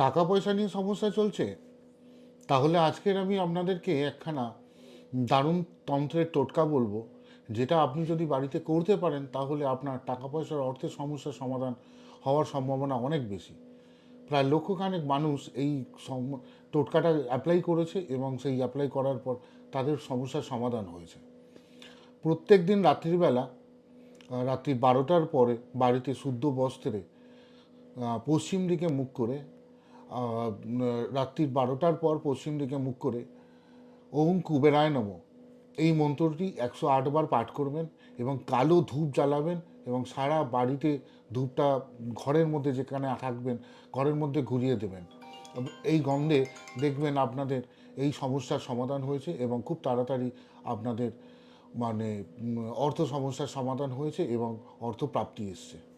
টাকা পয়সা নিয়ে সমস্যা চলছে? তাহলে আজকের আমি আপনাদেরকে একখানা দারুণ তন্ত্রের টোটকা বলব, যেটা আপনি যদি বাড়িতে করতে পারেন, তাহলে আপনার টাকা পয়সার অর্থের সমস্যার সমাধান হওয়ার সম্ভাবনা অনেক বেশি। প্রায় লক্ষখানেক মানুষ এই টোটকাটা অ্যাপ্লাই করেছে এবং সেই অ্যাপ্লাই করার পর তাদের সমস্যার সমাধান হয়েছে। প্রত্যেক দিন রাত্রিবেলা রাত্রি বারোটার পরে বাড়িতে শুদ্ধ বস্ত্রে পশ্চিম দিকে মুখ করে রাত্রির বারোটার পর পশ্চিম দিকে মুখ করে, ওম কুবেরায় নম। এই মন্ত্রটি একশো আটবার পাঠ করবেন এবং কালো ধূপ জ্বালাবেন এবং সারা বাড়িতে ধূপটা ঘরের মধ্যে যেখানে থাকবেন, ঘরের মধ্যে ঘুরিয়ে দেবেন। এই গন্ধে দেখবেন আপনাদের এই সমস্যার সমাধান হয়েছে এবং খুব তাড়াতাড়ি আপনাদের মানে অর্থ সমস্যার সমাধান হয়েছে এবং অর্থ প্রাপ্তি এসছে।